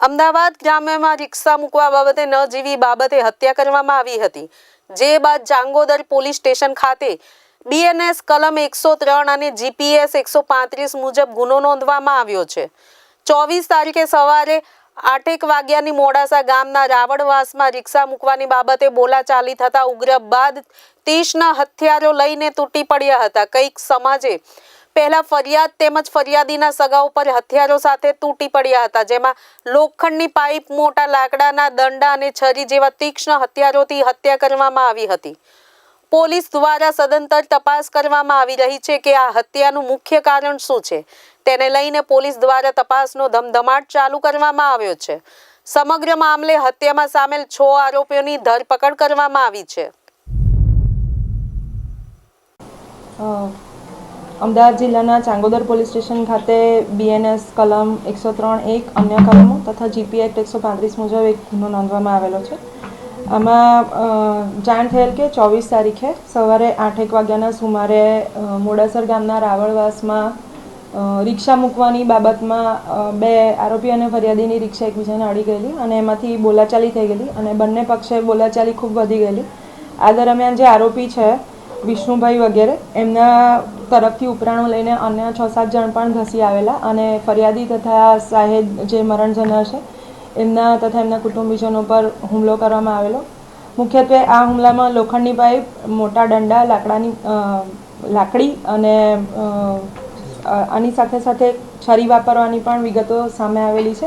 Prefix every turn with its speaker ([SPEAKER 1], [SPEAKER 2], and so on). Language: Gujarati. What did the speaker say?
[SPEAKER 1] અમદાવાદ ગ્રામ્યમાં રિક્ષા મૂકવા બાબતે ન જીવી બાબતે હત્યા કરવામાં આવી હતી. જે બાદ ચાંગોદર પોલીસ સ્ટેશન ખાતે બીએનએસ કલમ એકસો ત્રણ અને જીપીએસ એકસો પાંત્રીસ મુજબ ગુનો નોંધવામાં આવ્યો છે. ચોવીસ તારીખે સવારે આઠેક વાગ્યાની મોડાસા ગામના રાવણવાસમાં રિક્ષા મૂકવાની બાબતે બોલાચાલી થતા ઉગ્ર બાદ તીક્ષ્ણ હથિયારો લઈને તૂટી પડ્યા હતા. કંઈક સમાજે પહેલા ફરિયાદ તેમજ ફરિયાદીના સગાઓ પર હથિયારો સાથે તૂટી પડ્યા હતા, જેમાં લોખંડની પાઇપ, મોટા લાકડાના દંડા અને છરી જેવા તીક્ષ્ણ હથિયારોથી હત્યા કરવામાં આવી હતી. પોલીસ દ્વારા સદંતર તપાસ કરવામાં આવી રહી છે કે આ હત્યાનું મુખ્ય કારણ શું છે? તેને લઈને પોલીસ દ્વારા તપાસનો ધમધમાટ ચાલુ કરવામાં આવ્યો છે. સમગ્ર મામલે હત્યામાં સામેલ છ આરોપીઓની ધરપકડ કરવામાં આવી છે.
[SPEAKER 2] અમદાવાદ જિલ્લાના ચાંગોદર પોલીસ સ્ટેશન ખાતે બીએનએસ કલમ એકસો ત્રણ એક અન્ય કલમો તથા જીપી એક્ટ એકસો પાંત્રીસ મુજબ એક ગુનો નોંધવામાં આવેલો છે. આમાં જાણ થયેલ કે ચોવીસ તારીખે સવારે આઠેક વાગ્યાના સુમારે મોડાસર ગામના રાવળવાસમાં રિક્ષા મૂકવાની બાબતમાં બે આરોપી અને ફરિયાદીની રિક્ષા એકબીજાને અડી ગયેલી અને એમાંથી બોલાચાલી થઈ ગયેલી અને બંને પક્ષે બોલાચાલી ખૂબ વધી ગયેલી. આ દરમિયાન જે આરોપી છે વિષ્ણુભાઈ વગેરે એમના તરફથી ઉપરાણો લઈને અન્ય છ સાત જણ પણ ધસી આવેલા અને ફરિયાદી તથા સાહેબ જે મરણજનર છે એમના તથા એમના કુટુંબીજનો પર હુમલો કરવામાં આવેલો. મુખ્યત્વે આ હુમલામાં લોખંડની પાઇપ મોટા દંડા લાકડાની લાકડી અને આની સાથે સાથે છરી વાપરવાની પણ વિગતો સામે આવેલી છે.